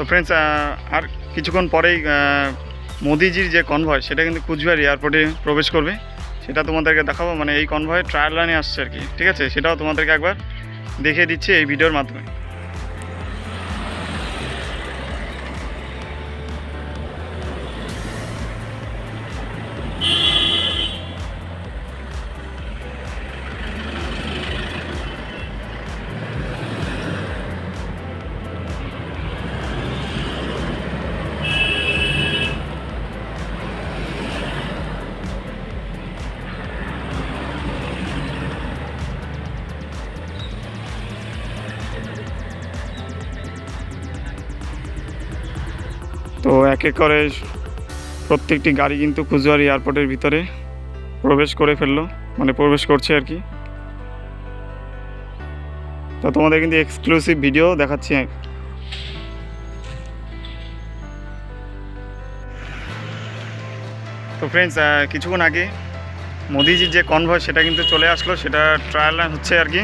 তো ফ্রেন্ডস আর কিছুক্ষণ পরেই মোদিজির যে কনভয় সেটা কিন্তু কুচবিহার এয়ারপোর্টে প্রবেশ করবে। সেটা তোমাদেরকে দেখাবো মানে এই কনভয় ট্রায়াল লাইনে আসছে আর কি, ঠিক আছে? সেটাও তোমাদেরকে একবার দেখিয়ে দিচ্ছি এই ভিডিওর মাধ্যমে। তো এক এক করে প্রত্যেকটি গাড়ি কিন্তু কুচবিহার এয়ারপোর্টের ভিতরে প্রবেশ করে ফেলল মানে প্রবেশ করছে আর কি। তো তোমাদের কিন্তু এক্সক্লুসিভ ভিডিও দেখাচ্ছি তো ফ্রেন্ডস কিছুক্ষণ আগে মোদিজির যে কনভয় সেটা কিন্তু চলে আসলো, সেটা ট্রায়াল হচ্ছে আর কি।